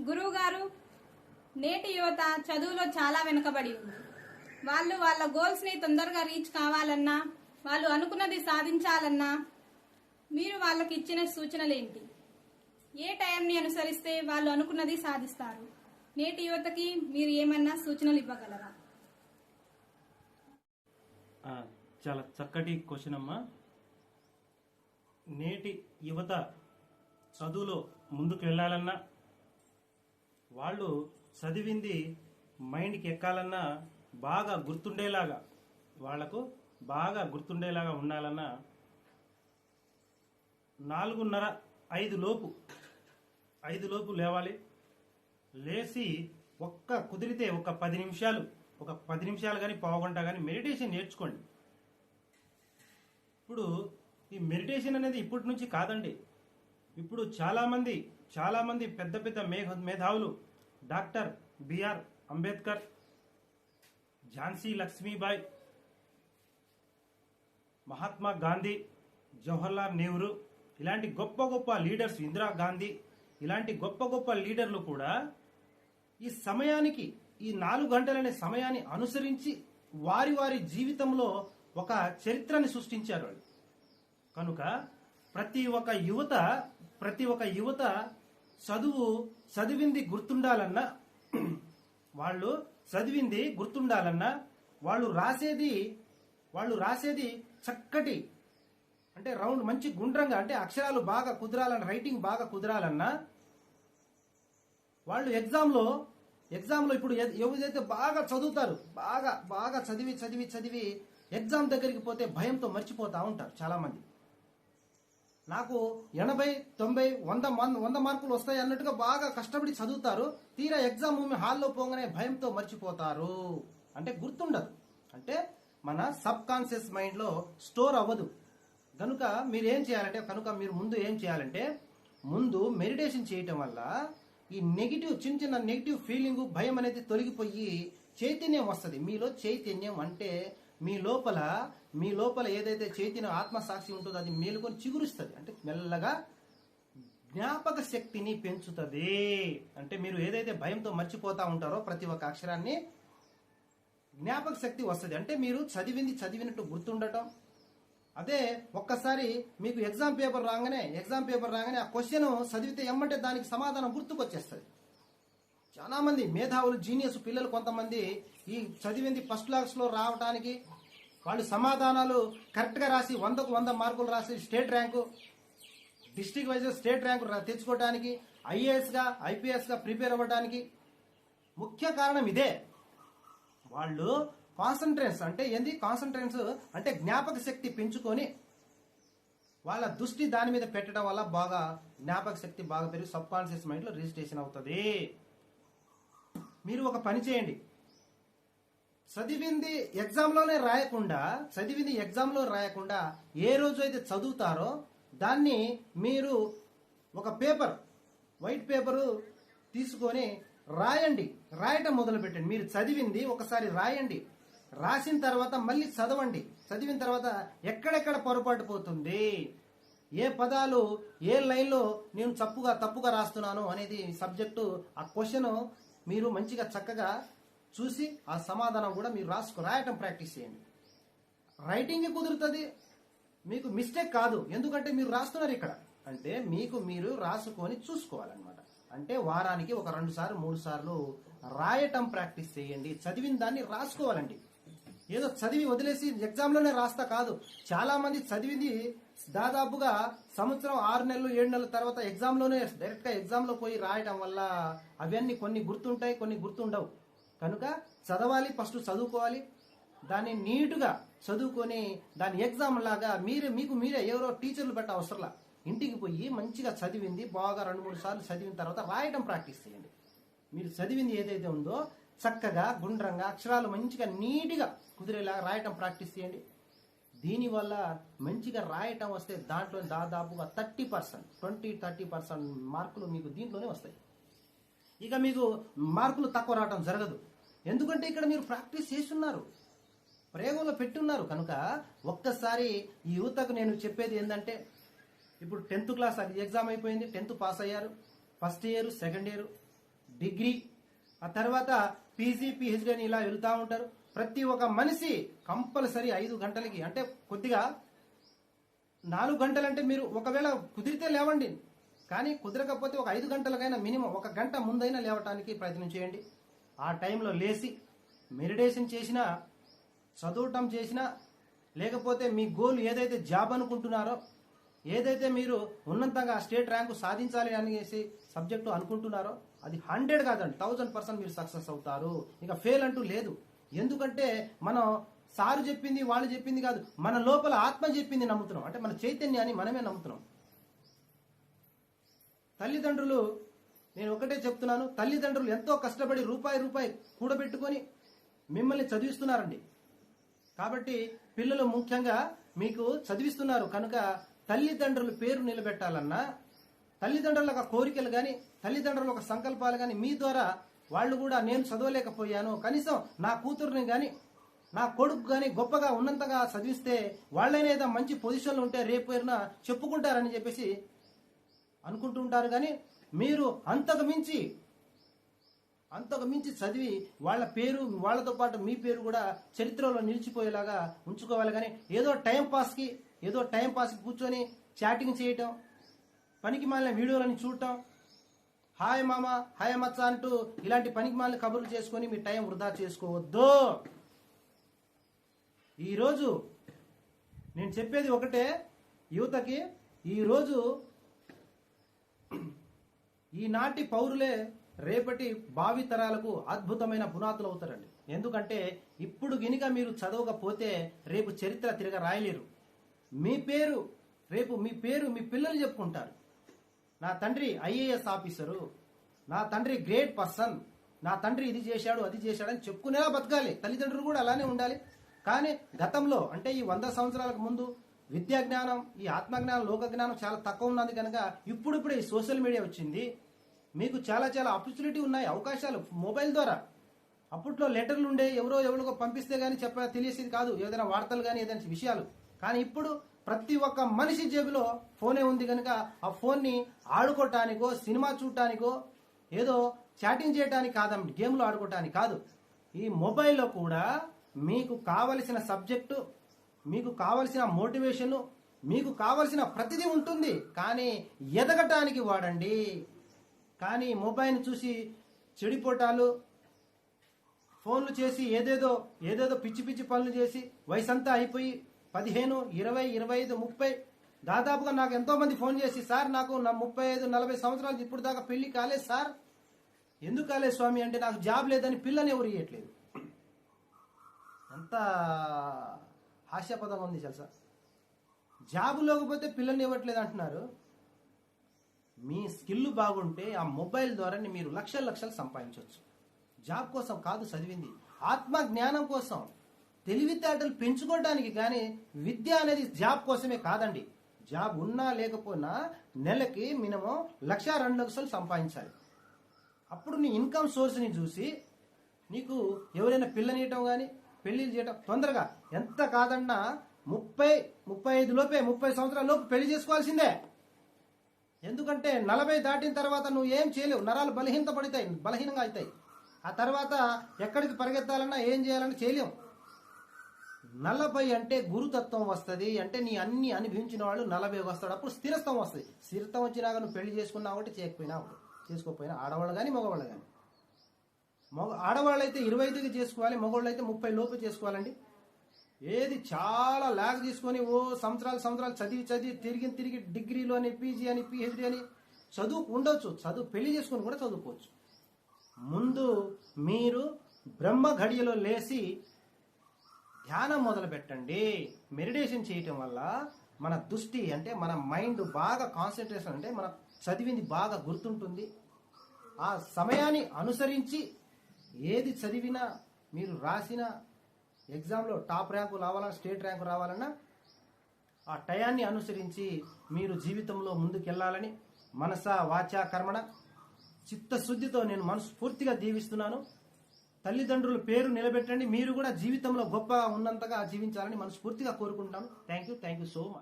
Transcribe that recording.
గురువు గారు నేటి యువత చదువులో చాలా వెనుకబడి ఉంది. వాళ్ళు వాళ్ళ గోల్స్ని తొందరగా రీచ్ కావాలన్నా వాళ్ళు అనుకున్నది సాధించాలన్నా మీరు వాళ్ళకి ఇచ్చిన సూచనలు ఏంటి? ఏ టైంని అనుసరిస్తే వాళ్ళు అనుకున్నది సాధిస్తారు? నేటి యువతకి మీరు ఏమన్నా సూచనలు ఇవ్వగలరా? చాలా చక్కటి క్వశ్చన్ అమ్మా. నేటి యువత చదువులో ముందుకు వెళ్ళాలన్నా వాళ్ళు చదివింది మైండ్కి ఎక్కాలన్నా బాగా గుర్తుండేలాగా వాళ్ళకు బాగా గుర్తుండేలాగా ఉండాలన్నా నాలుగున్నర ఐదు లోపు ఐదు లోపు లేవాలి. లేచి ఒక్క కుదిరితే ఒక పది నిమిషాలు ఒక పది నిమిషాలు కానీ పావుగంట కానీ మెడిటేషన్ నేర్చుకోండి. ఇప్పుడు ఈ మెడిటేషన్ అనేది ఇప్పటి నుంచి కాదండి. ఇప్పుడు చాలామంది చాలామంది పెద్ద పెద్ద మేఘ మేధావులు డాక్టర్ బిఆర్ అంబేద్కర్ ఝాన్సీ లక్ష్మీబాయి మహాత్మా గాంధీ జవహర్లాల్ నెహ్రూ ఇలాంటి గొప్ప గొప్ప లీడర్స్ ఇందిరా గాంధీ ఇలాంటి గొప్ప గొప్ప లీడర్లు కూడా ఈ సమయానికి ఈ నాలుగు గంటలనే సమయాన్ని అనుసరించి వారి వారి జీవితంలో ఒక చరిత్రని సృష్టించారు వాళ్ళు. కనుక ప్రతి ఒక్క యువత ప్రతి ఒక్క యువత చదువు చదివింది గుర్తుండాలన్నా వాళ్ళు చదివింది గుర్తుండాలన్నా వాళ్ళు రాసేది వాళ్ళు రాసేది చక్కటి అంటే రౌండ్ మంచి గుండ్రంగా అంటే అక్షరాలు బాగా కుదరాలన్న రైటింగ్ బాగా కుదరాలన్నా వాళ్ళు ఎగ్జామ్లో ఎగ్జామ్లో ఇప్పుడు ఎవరైతే బాగా చదువుతారు బాగా బాగా చదివి చదివి చదివి ఎగ్జామ్ దగ్గరికి పోతే భయంతో మర్చిపోతూ ఉంటారు చాలామంది. నాకు ఎనభై తొంభై వంద మన్ వంద మార్కులు వస్తాయి అన్నట్టుగా బాగా కష్టపడి చదువుతారు. తీరా ఎగ్జామ్ భూమి హాల్లో పోగానే భయంతో మర్చిపోతారు. అంటే గుర్తుండదు. అంటే మన సబ్ కాన్షియస్ మైండ్లో స్టోర్ అవ్వదు. కనుక మీరు ఏం చేయాలంటే కనుక మీరు ముందు ఏం చేయాలంటే ముందు మెడిటేషన్ చేయటం వల్ల ఈ నెగిటివ్ చిన్న చిన్న నెగిటివ్ ఫీలింగ్ భయం అనేది తొలగిపోయి చైతన్యం వస్తుంది. మీలో చైతన్యం అంటే మీ లోపల మీ లోపల ఏదైతే చైతన్యం ఆత్మసాక్షి ఉంటుందో అది మేలుకొని చిగురుస్తుంది. అంటే మెల్లగా జ్ఞాపక శక్తిని పెంచుతుంది. అంటే మీరు ఏదైతే భయంతో మర్చిపోతా ఉంటారో ప్రతి ఒక్క అక్షరాన్ని జ్ఞాపక శక్తి వస్తుంది. అంటే మీరు చదివింది చదివినట్టు గుర్తుండటం. అదే ఒక్కసారి మీకు ఎగ్జామ్ పేపర్ రాగానే ఎగ్జామ్ పేపర్ రాగానే ఆ క్వశ్చన్ చదివితే ఎమ్మంటే దానికి సమాధానం గుర్తుకొచ్చేస్తుంది. చాలా మంది మేధావులు జీనియస్ పిల్లలు కొంతమంది ఈ చదివింది ఫస్ట్ క్లాస్లో రావడానికి వాళ్ళు సమాధానాలు కరెక్ట్గా రాసి వందకు వంద మార్కులు రాసి state rank district wise state rank తెచ్చుకోవడానికి ఐఏఎస్గా ఐపీఎస్గా ప్రిపేర్ అవ్వడానికి ముఖ్య కారణం ఇదే. వాళ్ళు కాన్సన్ట్రేన్స్ అంటే ఏంది? కాన్సన్ట్రేన్స్ అంటే జ్ఞాపక శక్తి పెంచుకొని వాళ్ళ దృష్టి దాని మీద పెట్టడం వల్ల బాగా జ్ఞాపక శక్తి బాగా పెరిగి సబ్ కాన్షియస్ మైండ్లో రిజిస్ట్రేషన్ అవుతుంది. మీరు ఒక పని చేయండి. చదివింది ఎగ్జామ్లోనే రాయకుండా చదివింది ఎగ్జామ్లో రాయకుండా ఏ రోజు అయితే చదువుతారో దాన్ని మీరు ఒక పేపర్ వైట్ పేపరు తీసుకొని రాయండి. రాయటం మొదలు పెట్టండి మీరు చదివింది ఒకసారి రాయండి. రాసిన తర్వాత మళ్ళీ చదవండి. చదివిన తర్వాత ఎక్కడెక్కడ పొరపాటు పోతుంది? ఏ పదాలు ఏ లైన్లో నేను తప్పుగా తప్పుగా రాస్తున్నాను అనేది సబ్జెక్టు ఆ క్వశ్చన్ మీరు మంచిగా చక్కగా చూసి ఆ సమాధానం కూడా మీరు రాసుకో రాయటం ప్రాక్టీస్ చేయండి. రైటింగ్ కుదురుతుంది? మీకు మిస్టేక్ కాదు. ఎందుకంటే మీరు రాస్తున్నారు ఇక్కడ. అంటే మీకు మీరు రాసుకొని చూసుకోవాలన్నమాట. అంటే వారానికి ఒక రెండు సార్లు మూడు సార్లు రాయటం ప్రాక్టీస్ చేయండి. చదివిన దాన్ని రాసుకోవాలండి. ఏదో చదివి వదిలేసి ఎగ్జామ్లోనే రాస్తా కాదు. చాలా మంది చదివింది దాదాపుగా సంవత్సరం ఆరు నెలలు ఏడు నెలల తర్వాత ఎగ్జామ్లోనే డైరెక్ట్గా ఎగ్జామ్లో పోయి రాయటం వల్ల అవన్నీ కొన్ని గుర్తుంటాయి కొన్ని గుర్తుండవు. కనుక చదవాలి ఫస్ట్ చదువుకోవాలి. దాన్ని నీటుగా చదువుకొని దాని ఎగ్జామ్ లాగా మీరు మీకు మీరే ఎవరో టీచర్లు పెట్ట అవసరంలా. ఇంటికి పోయి మంచిగా చదివింది బాగా రెండు మూడు సార్లు చదివిన తర్వాత రాయటం ప్రాక్టీస్ చేయండి. మీరు చదివింది ఏదైతే ఉందో చక్కగా గుండ్రంగా అక్షరాలు మంచిగా నీట్గా కుదిరేలాగా రాయటం ప్రాక్టీస్ చేయండి. దీనివల్ల మంచిగా రాయటం వస్తే దాంట్లో దాదాపుగా thirty percent twenty thirty percent మార్కులు మీకు దీంట్లోనే వస్తాయి. ఇక మీకు మార్కులు తక్కువ రావడం జరగదు. ఎందుకంటే ఇక్కడ మీరు ప్రాక్టీస్ చేస్తున్నారు. ప్రయోగంలో పెట్టున్నారు. కనుక ఒక్కసారి ఈ యువతకు నేను చెప్పేది ఏంటంటే ఇప్పుడు టెన్త్ క్లాస్ అది ఎగ్జామ్ అయిపోయింది. టెన్త్ పాస్ అయ్యారు. First year second year degree. ఆ తర్వాత పీజీ పిహెచ్డీ అని ఇలా వెళ్తూ ఉంటారు. ప్రతి ఒక్క మనిషి కంపల్సరీ ఐదు గంటలకి అంటే కొద్దిగా నాలుగు గంటలంటే మీరు ఒకవేళ కుదిరితే లేవండి. కానీ కుదరకపోతే ఒక ఐదు గంటలకైనా మినిమం ఒక గంట ముందైనా లేవటానికి ప్రయత్నం చేయండి. ఆ టైంలో లేచి మెడిటేషన్ చేసినా చదవటం చేసినా లేకపోతే మీ గోల్ ఏదైతే జాబ్ అనుకుంటున్నారో ఏదైతే మీరు ఉన్నతంగా స్టేట్ ర్యాంకు సాధించాలి అనేసి సబ్జెక్టు అనుకుంటున్నారో అది హండ్రెడ్ కాదండి థౌజండ్ పర్సెంట్ మీరు సక్సెస్ అవుతారు. ఇక ఫెయిల్ అంటూ లేదు. ఎందుకంటే మనం సారు చెప్పింది వాళ్ళు చెప్పింది కాదు మన లోపల ఆత్మ చెప్పింది నమ్ముతున్నాం. అంటే మన చైతన్యాన్ని మనమే నమ్ముతున్నాం. తల్లిదండ్రులు నేను ఒకటే చెప్తున్నాను తల్లిదండ్రులు ఎంతో కష్టపడి రూపాయి రూపాయి కూడబెట్టుకొని మిమ్మల్ని చదివిస్తున్నారండి. కాబట్టి పిల్లలు ముఖ్యంగా మీకు చదివిస్తున్నారు కనుక తల్లిదండ్రుల పేరు నిలబెట్టాలన్నా తల్లిదండ్రుల ఒక కోరికలు కానీ తల్లిదండ్రుల ఒక సంకల్పాలు కానీ మీ ద్వారా వాళ్ళు కూడా నేను చదవలేకపోయాను కనీసం నా కూతురుని కానీ నా కొడుకు కానీ గొప్పగా ఉన్నంతగా చదివిస్తే వాళ్ళైనా మంచి పొజిషన్లో ఉంటే రేపు చెప్పుకుంటారని చెప్పేసి అనుకుంటుంటారు కానీ మీరు అంతకు మించి అంతకు మించి చదివి వాళ్ళ పేరు వాళ్ళతో పాటు మీ పేరు కూడా చరిత్రలో నిలిచిపోయేలాగా ఉంచుకోవాలి కానీ ఏదో టైం పాస్కి ఏదో టైం పాస్ కూర్చొని చాటింగ్ చేయటం పనికి మాలిన వీడియోలను చూడటం హాయ్ మామ హాయ్ మచ్చ అంటూ ఇలాంటి పనికి మాలిన కబుర్లు చేసుకొని మీ టైం వృధా చేసుకోవద్దు. ఈరోజు నేను చెప్పేది ఒకటే యువతకి ఈరోజు ఈనాటి పౌరులే రేపటి భావితరాలకు అద్భుతమైన పునాతులు అవుతారండి. ఎందుకంటే ఇప్పుడు గినిక మీరు చదవకపోతే రేపు చరిత్ర తిరగ రాయలేరు మీ పేరు రేపు మీ పేరు మీ పిల్లలు చెప్పుకుంటారు. నా తండ్రి ఐఏఎస్ ఆఫీసరు నా తండ్రి గ్రేట్ పర్సన్ నా తండ్రి ఇది చేశాడు అది చేశాడు అని చెప్పుకునేలా బతకాలి. తల్లిదండ్రులు కూడా అలానే ఉండాలి. కానీ గతంలో అంటే ఈ వంద సంవత్సరాలకు ముందు విద్యా జ్ఞానం ఈ ఆత్మజ్ఞానం లోక జ్ఞానం చాలా తక్కువ ఉన్నది కనుక ఇప్పుడిప్పుడే ఈ సోషల్ మీడియా వచ్చింది. మీకు చాలా చాలా ఆపర్చునిటీ ఉన్నాయి అవకాశాలు మొబైల్ ద్వారా. అప్పట్లో లెటర్లు ఉండే ఎవరో ఎవరికో పంపిస్తే గానీ చెప్ప తెలిసేది కాదు ఏదైనా వార్తలు కానీ ఏదైనా విషయాలు. కానీ ఇప్పుడు ప్రతి ఒక్క మనిషి జేబులో ఫోనే ఉంది కనుక ఆ ఫోన్ని ఆడుకోవటానికో సినిమా చూడటానికో ఏదో చాటింగ్ చేయడానికి కాదండి గేమ్లు ఆడుకోవటానికి కాదు. ఈ మొబైల్లో కూడా మీకు కావలసిన సబ్జెక్టు మీకు కావలసిన మోటివేషన్ మీకు కావలసిన ప్రతిదీ ఉంటుంది. కానీ ఎదగటానికి వాడండి. కానీ మొబైల్ చూసి చెడిపోటాలు ఫోన్లు చేసి ఏదేదో ఏదేదో పిచ్చి పిచ్చి పనులు చేసి వయసంతా అయిపోయి పదిహేను ఇరవై ఇరవై ఐదు ముప్పై దాదాపుగా నాకు ఎంతోమంది ఫోన్ చేసి సార్ నాకు నా ముప్పై ఐదు నలభై సంవత్సరాలు ఇప్పుడు దాకా పెళ్ళి కాలేదు సార్. ఎందుకు కాలేదు స్వామి? అంటే నాకు జాబ్ లేదని పిల్లని ఎవరు ఇవ్వట్లేదు అంతా హాస్యపదం ఉంది తెలుసా? జాబ్ లేకపోతే పిల్లల్ని ఇవ్వట్లేదు అంటున్నారు. మీ స్కిల్ బాగుంటే ఆ మొబైల్ ద్వారా మీరు లక్షల లక్షలు సంపాదించవచ్చు. జాబ్ కోసం కాదు చదివింది. ఆత్మ జ్ఞానం కోసం. తెలివితేటలు పెంచుకోవడానికి కానీ విద్య అనేది జాబ్ కోసమే కాదండి. జాబ్ ఉన్నా లేకపోయినా నెలకి మినిమం లక్ష రెండు లక్షలు సంపాదించాలి. అప్పుడు నీ ఇన్కమ్ సోర్స్ని చూసి నీకు ఎవరైనా పిల్లనియటం కానీ పెళ్ళిళ్ళు చేయటం తొందరగా. ఎంత కాదన్నా ముప్పై ముప్పై ఐదు లోపే ముప్పై సంవత్సరాల లోపు పెళ్ళి చేసుకోవాల్సిందే. ఎందుకంటే నలభై దాటిన తర్వాత నువ్వు ఏం చేయలేవు. నరాలు బలహీనత పడతాయి బలహీనంగా అవుతాయి. ఆ తర్వాత ఎక్కడికి పరిగెత్తాలన్నా ఏం చేయాలన్నా చేయలేం. నలభై అంటే గురుతత్వం వస్తుంది. అంటే నీ అన్ని అనుభవించిన వాళ్ళు నలభై వస్తాడు. అప్పుడు స్థిరత్వం వస్తుంది. స్థిరత్వం వచ్చినాక నువ్వు పెళ్ళి చేసుకున్నా ఒకటి చేయకపోయినా ఒకటి చేసుకోకపోయినా ఆడవాళ్ళు కానీ మగవాళ్ళు కానీ మగ ఆడవాళ్ళు అయితే ఇరవై ఐదుకి చేసుకోవాలి మగవాళ్ళు అయితే ముప్పై లోపు చేసుకోవాలండి. ఏది చాలా ల్యాగ్ తీసుకొని ఓ సంవత్సరాలు సంవత్సరాలు చదివి చదివి తిరిగి తిరిగి డిగ్రీలు అని పీజీ అని పిహెచ్డి అని చదువు ఉండొచ్చు. చదువు పెళ్ళి చేసుకొని కూడా చదువుకోవచ్చు. ముందు మీరు బ్రహ్మ ఘడియలో లేచి ధ్యానం మొదలు పెట్టండి మెడిటేషన్ చేయటం వల్ల మన దృష్టి అంటే మన మైండ్ బాగా కాన్సన్ట్రేషన్ అంటే మన చదివింది బాగా గుర్తుంటుంది. ఆ సమయాన్ని అనుసరించి ఏది చదివినా మీరు రాసిన ఎగ్జామ్లో టాప్ ర్యాంకు రావాలన్నా స్టేట్ ర్యాంకు రావాలన్నా ఆ టయాన్ని అనుసరించి మీరు జీవితంలో ముందుకెళ్ళాలని మనస వాచ కర్మణ చిత్తశుద్ధితో నేను మనస్ఫూర్తిగా దీవిస్తున్నాను. తల్లిదండ్రుల పేరు నిలబెట్టండి. మీరు కూడా జీవితంలో గొప్పగా ఉన్నంతగా జీవించాలని మనస్ఫూర్తిగా కోరుకుంటాను thank you thank you so much